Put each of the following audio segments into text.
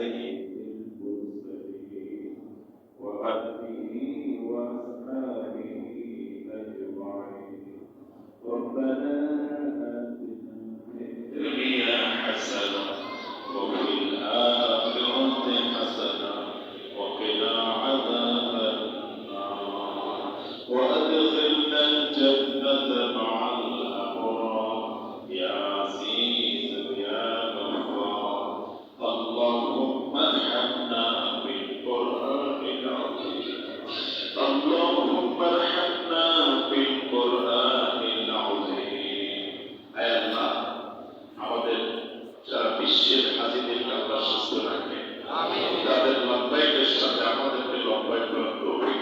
سيد المرسلين وأدخلنا الجنة مع বিশ্বের হাজিদেরকে আল্লাহ সুস্থ রাখেন তাদের লম্বাইটের সাথে আমাদেরকে লম্বাই করার তৌফিক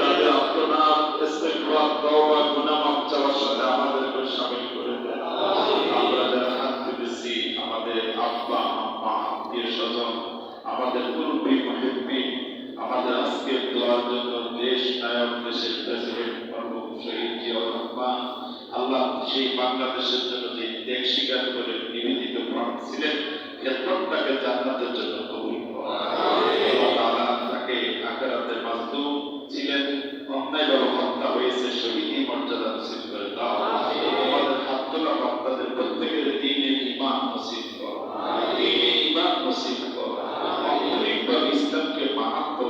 তাদের আত্মনাম ইস্তেগফার তওবা গুনাহ মাফ চাওয়ার সাথে আমাদেরকে শামিল করে দেন। আমরা যারা হাত তুলেছি আমাদের আব্বা আম্মা আত্মীয় স্বজন আমাদের মুরব্বী মুহিব্বি আমাদের আজকে দোয়ার জন্য দেশ নায়ক দেশের প্রেসিডেন্ট প্রমুখ শহীদ জিয়াউর রহমান আল্লাহ সেই বাংলাদেশের জন্য যে ত্যাগ স্বীকার করে নিবেদিত প্রাণ ছিলেন অন্যায়ভাবে হত্যা হয়েছে শহীদ মর্যাদা নসিব করে দাও আমাদের প্রত্যেকের দিনে ইমান নসিব কর ইমান নসিব ইসলামকে মাহাত্ম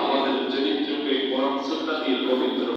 আমাদের চরিত্রকে পরম সন্তানের পবিত্র